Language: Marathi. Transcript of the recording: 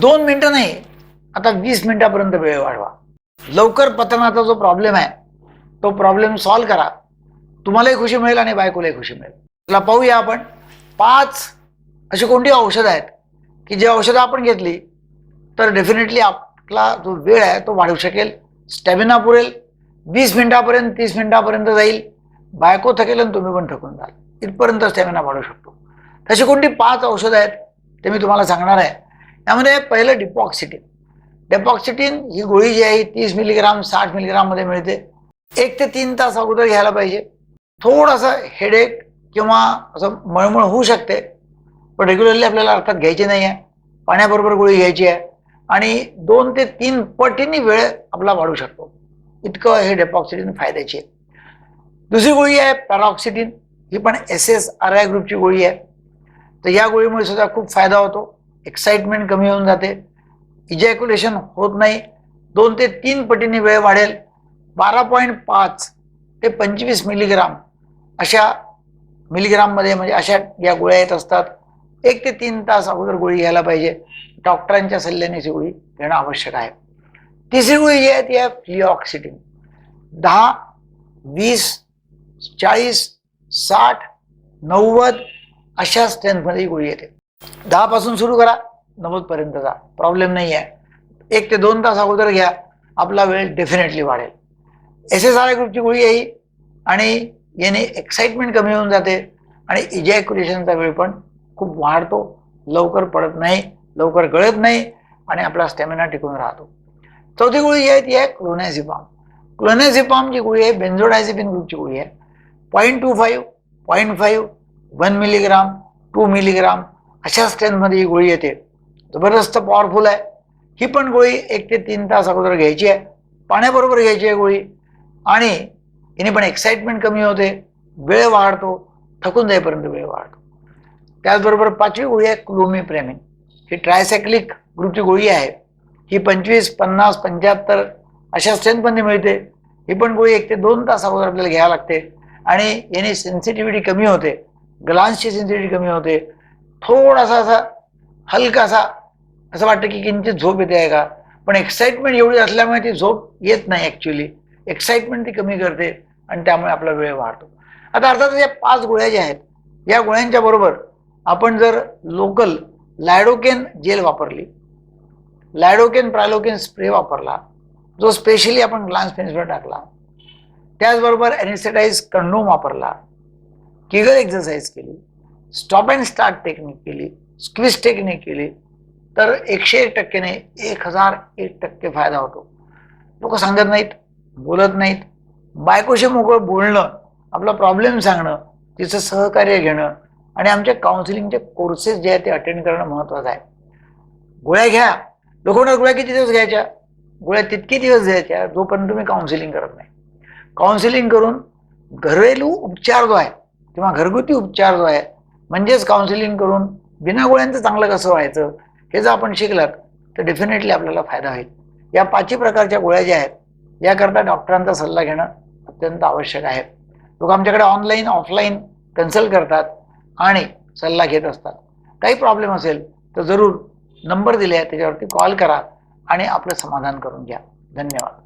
दोन मिनिटं नाही आता वीस मिनिटापर्यंत वेळ वाढवा. लवकर पतनाचा जो प्रॉब्लेम आहे तो प्रॉब्लेम सॉल्व्ह करा. तुम्हालाही खुशी मिळेल आणि बायकोलाही खुशी मिळेल. चला पाहूया आपण. पाच अशी कोणती औषधं आहेत की जे औषधं आपण घेतली तर डेफिनेटली आपला जो वेळ आहे तो वाढू शकेल स्टॅमिना पुरेल वीस मिनिटापर्यंत तीस मिनिटापर्यंत जाईल बायको थकेल आणि तुम्ही पण थकून जाल. इथपर्यंत स्टॅमिना वाढू शकतो. तशी कोणती पाच औषधं आहेत ते मी तुम्हाला सांगणार आहे. त्यामध्ये पहिलं डिपॉक्सिटीन डेपॉक्सिटीन ही गोळी जी आहे तीस मिलीग्राम साठ मिलीग्राममध्ये मिळते. एक ते तीन तास अगोदर घ्यायला पाहिजे. थोडंसं हेडेक किंवा असं मळमळ होऊ शकते पण रेग्युलरली आपल्याला अर्थात घ्यायची नाही आहे. पाण्याबरोबर गोळी घ्यायची आहे. आणि दोन ते तीन पटीने वेळ आपला वाढू शकतो. इतकं हे डेपॉक्सिटीन फायद्याची आहे. दुसरी गोळी आहे पॅरॉक्सिटीन ही पण एस एस आर आय ग्रुपची गोळी आहे. तर या गोळीमुळे सुद्धा खूप फायदा होतो. एक्साइटमेंट कमी होऊन जाते. इजॅक्युलेशन होत नाही. दोन ते तीन पटीने वेळ वाढेल. बारा पॉईंट पाच ते पंचवीस मिलीग्राम अशा मिलीग्राममध्ये म्हणजे अशा या गोळ्या येत असतात. एक ते तीन तास अगोदर गोळी घ्यायला पाहिजे. डॉक्टरांच्या सल्ल्याने ही गोळी घेणं आवश्यक आहे. तिसरी गोळी जी आहे ती आहे फ्लिऑक्सिटिन दहा वीस चाळीस साठ नव्वद अशा स्ट्रेंथमध्ये ही गोळी येते. दहा पासून सुरू करा. नव्वद पर्यंतचा प्रॉब्लेम नाही आहे. एक ते दोन तास अगोदर घ्या. आपला वेळ डेफिनेटली वाढेल. एस एस आर ग्रुपची गोळी आहे आणि याने एक्साइटमेंट कमी होऊन जाते आणि इजॅक्युलेशनचा वेळ पण खूप वाढतो. लवकर पडत नाही लवकर गळत नाही आणि आपला स्टॅमिना टिकून राहतो. चौथी गोळी जी आहे ती आहे क्लोनॅझिपॉम क्लोनॅझिपॉम जी गोळी आहे बेन्झोडायझिपिन ग्रुपची गोळी आहे. Point two five point five one milligram two milligram अशा स्ट्रेंथमध्ये ही गोळी येते. जबरदस्त पॉवरफुल आहे. ही पण गोळी एक ते तीन तास अगोदर घ्यायची आहे. पाण्याबरोबर घ्यायची आहे गोळी. आणि हिने पण एक्साइटमेंट कमी होते. वेळ वाढतो. थकून जाईपर्यंत वेळ वाढतो. त्याचबरोबर पाचवी गोळी आहे क्लोमिप्रेमिन ही ट्रायसायक्लिक ग्रुपची गोळी आहे. ही पंचवीस पन्नास पंच्याहत्तर अशा स्ट्रेंथमध्ये मिळते. ही पण गोळी एक ते दोन तास अगोदर आपल्याला घ्यावी लागते. आणि याने सेन्सिटिव्हिटी कमी होते. ग्लान्सची सेन्सिटिव्हिटी कमी होते. थोडासा असा हलकासा असं वाटतं की किंचित झोप येते आहे का? पण एक्साइटमेंट एवढी असल्यामुळे ती झोप येत नाही ॲक्च्युली एक्साइटमेंट ती कमी करते आणि त्यामुळे आपला वेळ वाढतो. आता अर्थातच या पाच गोळ्या ज्या आहेत या गोळ्यांच्या बरोबर आपण जर लोकल लायडोकेन जेल वापरली लायडोकेन प्रायलोकेन स्प्रे वापरला जो स्पेशली आपण ग्लान्स पेन्सवर टाकला त्याचबरोबर ॲनिसेटाईज कंडोम वापरला किगल एक्झरसाईज केली स्टॉप अँड स्टार्ट टेक्निक केली स्क्विज टेक्निक केली तर एकशे एक टक्क्याने एक हजार एक टक्के फायदा होतो. लोक सांगत नाहीत बोलत नाहीत. बायकोशी मोकळं बोलणं आपला प्रॉब्लेम सांगणं तिचं सहकार्य घेणं आणि आमच्या काउन्सिलिंगचे कोर्सेस जे आहेत ते अटेंड करणं महत्त्वाचं आहे. गोळ्या घ्या. लोक म्हणतात गोळ्या किती दिवस घ्यायच्या? गोळ्या तितके दिवस घ्यायच्या जोपर्यंत तुम्ही काउन्सिलिंग करत नाही. काउन्सिलिंग करून घरेलू उपचार जो आहे किंवा घरगुती उपचार जो आहे म्हणजेच काउन्सिलिंग करून बिना गोळ्यांचं चांगलं कसं व्हायचं हे जर आपण शिकलात तर डेफिनेटली आपल्याला फायदा होईल. या पाचही प्रकारच्या गोळ्या ज्या आहेत याकरता डॉक्टरांचा सल्ला घेणं अत्यंत आवश्यक आहे. लोक आमच्याकडे ऑनलाईन ऑफलाईन कन्सल्ट करतात आणि सल्ला घेत असतात. काही प्रॉब्लेम असेल तर जरूर नंबर दिले आहे त्याच्यावरती कॉल करा आणि आपलं समाधान करून घ्या. धन्यवाद.